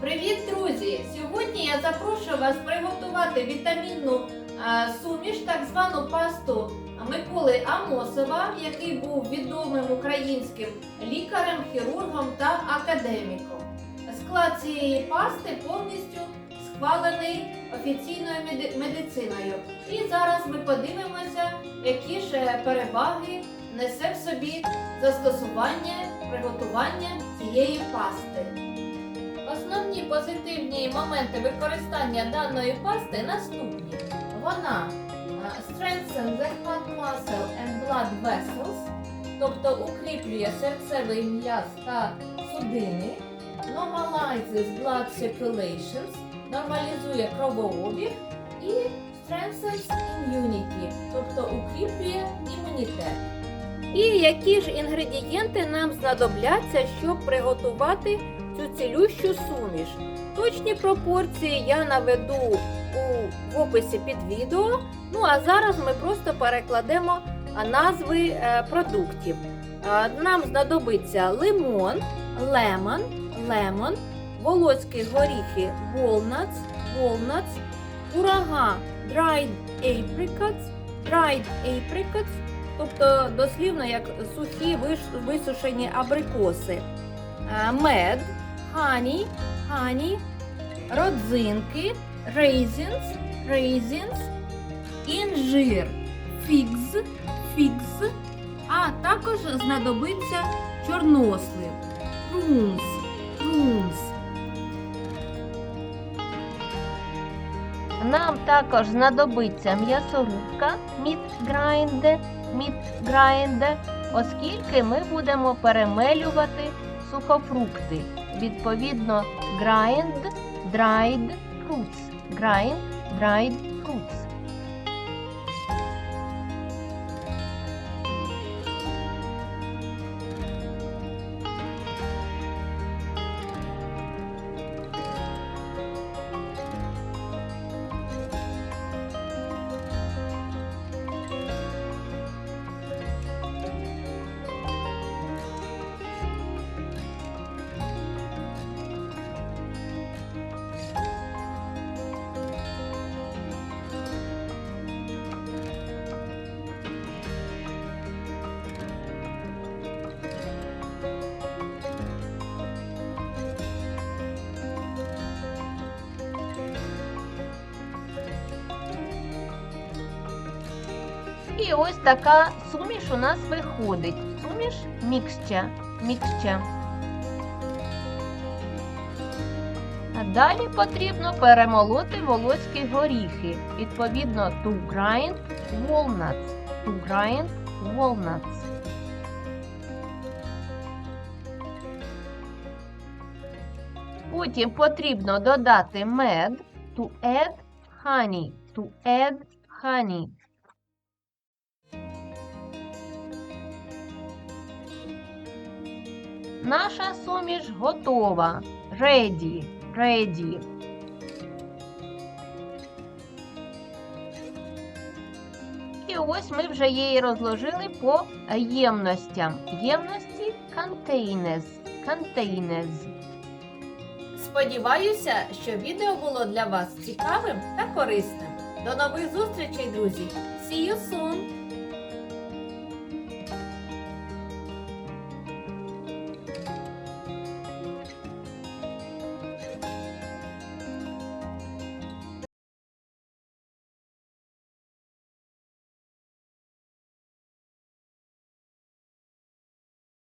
Привіт, друзі! Сьогодні я запрошую вас приготувати вітамінну е, суміш, так звану пасту Миколи Амосова, який був відомим українським лікарем, хірургом та академіком. Склад цієї пасти повністю схвалений офіційною медициною. І зараз ми подивимося, які ж переваги несе в собі застосування приготування цієї пасти. Позитивні моменти використання даної пасти наступні. Вона е, strengthens the heart muscle and blood vessels, тобто укріплює серцевий м'яз та судини, normalizes blood circulations, нормалізує кровообіг і strengthens immunity, тобто укріплює імунітет. І які ж інгредієнти нам знадобляться, щоб приготувати цю цілющу суміш? Точні пропорції я наведу у, в описі під відео. Ну а зараз ми просто перекладемо назви е, продуктів. Нам знадобиться лимон, лемон, лемон, волоські горіхи walnuts, walnuts, курага dried apricots, dried apricots, тобто дослівно як сухі висушені абрикоси, Е, мед, хані, хані, родзинки, raisins, raisins, інжир, фігз, фігз, а також знадобиться чорнослив, прунс, прунс. Нам також знадобиться м'ясорубка міт грайнде, міт грайнде, оскільки ми будемо перемелювати сухофрукти. Відповідно, grind, dried fruits. Grind, dried fruits. І ось така суміш у нас виходить. Суміш мікща. мікща. А далі потрібно перемолоти волоські горіхи. Відповідно, to grind walnuts. To grind walnuts. Потім потрібно додати мед. To add honey. To add honey. Наша суміш готова. Ready. Ready. І ось ми вже її розложили по ємностям. Ємності containers. Containers. Сподіваюся, що відео було для вас цікавим та корисним. До нових зустрічей, друзі! See you soon!